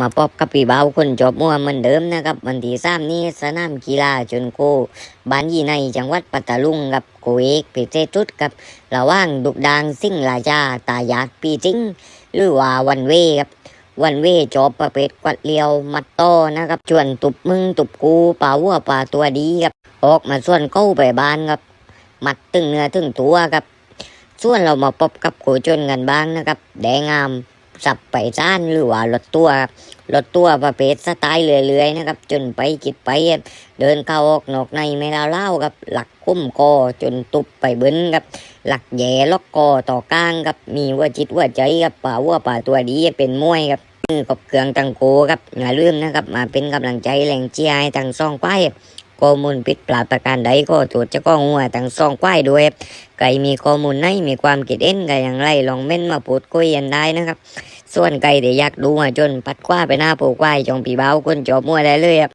มาพบกับพี่เบาคนจบมั่วเหมือนเดิมนะครับ วันที่สามนี้สนามกีฬาชนโกบ้านยี่ในจังหวัดปัตตาลุงกับโกเอกเพเจจุดกับระว่างดุกดางซิ่งราชาตายาดปีจิงหรือว่าวันเวครับวันเวจอบประเภทกวัดเลียวมัดโตอนะครับชวนตุบมึงตุบกูป่าวัวป่าตัวดีครับออกมาส่วนเก้าไปบ้านครับมัดตึงเนื้อตึงตัวครับส่วนเรามาพบกับโขจนกันบ้างนะครับแดงงาม สับไปจ้านหรือว่ารถตัวครับรถตัวประเภทสไตล์เรื่อยๆนะครับ จนไปกิดไปเดินเข้าออกนอกในไม่เล่าเล่าครับ หลักคุ้มคอจนตุบไปเบิ้นครับ หลักแย่ล็อกคอต่อกลางครับ มีว่าจิตว่าใจครับป่าว่าป่าตัวดีเป็นมวยครับกับเครื่องตังโกครับอย่าลืมนะครับ มาเป็นกำลังใจแรงเชียร์ให้ทั้งสองฝ่าย ข้อมูลผิดพลาดประการใดก็ตรวจจะก้องหัวทั้งสองควายด้วยครับใครมีข้อมูลไหนมีความคิดเห็นก็อย่างไรลองเม้นมาพูดคุยกันได้นะครับ ส่วนใครที่อยากดูมาจนปัดคว้าไปหน้าปูกว้ายจงปีเบาคนจอบมั่วได้เลยครับ